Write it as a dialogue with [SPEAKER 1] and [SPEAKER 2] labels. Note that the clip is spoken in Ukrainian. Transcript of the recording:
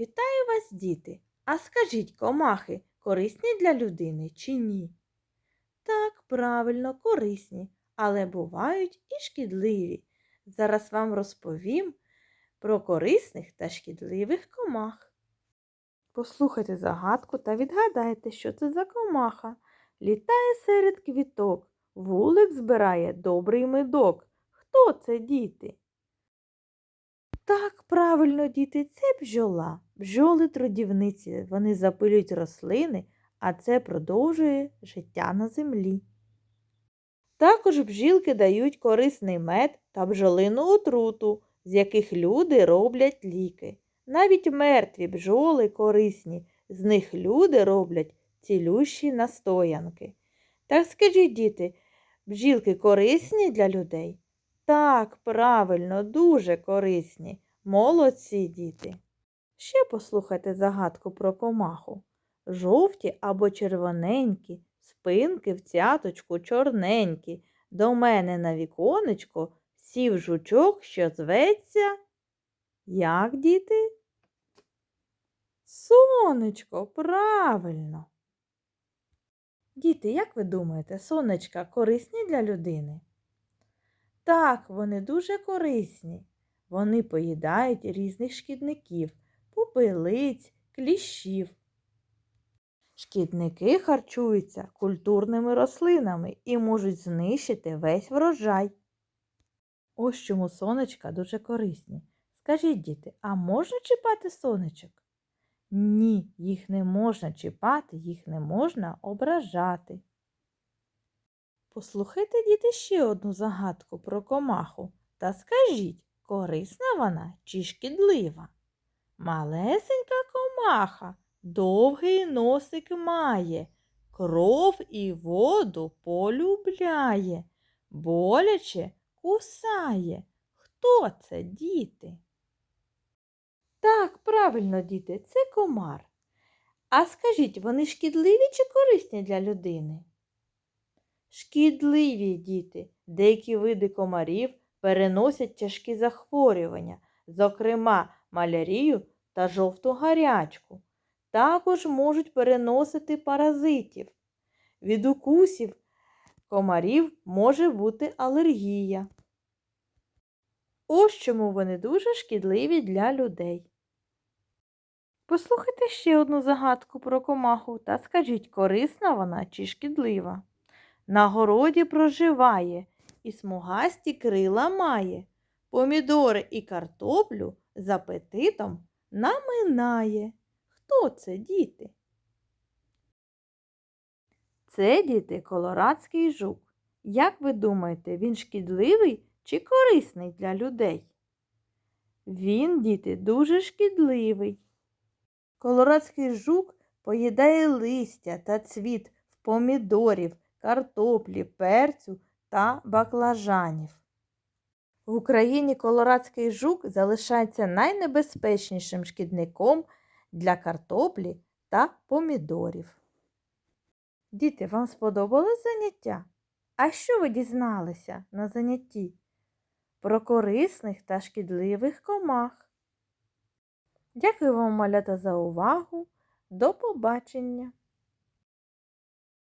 [SPEAKER 1] Вітаю вас, діти! А скажіть, комахи корисні для людини чи ні? Так, правильно, корисні, але бувають і шкідливі. Зараз вам розповім про корисних та шкідливих комах. Послухайте загадку та відгадайте, що це за комаха. Літає серед квіток, вулик збирає добрий медок. Хто це, діти? Так, правильно, діти, це бджола. Бджоли трудівниці, вони запилюють рослини, а це продовжує життя на землі. Також бджілки дають корисний мед та бджолину отруту, з яких люди роблять ліки. Навіть мертві бджоли корисні, з них люди роблять цілющі настоянки. Так скажіть, діти, бджілки корисні для людей? Так, правильно, дуже корисні. Молодці діти. Ще послухайте загадку про комаху. Жовті або червоненькі, спинки в цяточку чорненькі. До мене на віконечко сів жучок, що зветься. Як, діти? Сонечко, правильно. Діти, як ви думаєте, сонечка корисні для людини? Так, вони дуже корисні. Вони поїдають різних шкідників, попелиць, кліщів. Шкідники харчуються культурними рослинами і можуть знищити весь врожай. Ось чому сонечка дуже корисні. Скажіть, діти, а можна чіпати сонечок? Ні, їх не можна чіпати, їх не можна ображати. Послухайте, діти, ще одну загадку про комаху та скажіть, корисна вона чи шкідлива? Малесенька комаха довгий носик має, кров і воду полюбляє, боляче кусає. Хто це, діти? Так, правильно, діти, це комар. А скажіть, вони шкідливі чи корисні для людини? Шкідливі діти. Деякі види комарів переносять тяжкі захворювання, зокрема малярію та жовту гарячку. Також можуть переносити паразитів. Від укусів комарів може бути алергія. Ось чому вони дуже шкідливі для людей. Послухайте ще одну загадку про комаху та скажіть, корисна вона чи шкідлива. На городі проживає і смугасті крила має, помідори і картоплю з апетитом наминає. Хто це, діти? Це, діти, колорадський жук. Як ви думаєте, він шкідливий чи корисний для людей? Він, діти, дуже шкідливий. Колорадський жук поїдає листя та цвіт в помідорів, картоплі, перцю та баклажанів. В Україні колорадський жук залишається найнебезпечнішим шкідником для картоплі та помідорів. Діти, вам сподобалось заняття? А що ви дізналися на занятті? Про корисних та шкідливих комах. Дякую вам, малята, за увагу. До побачення!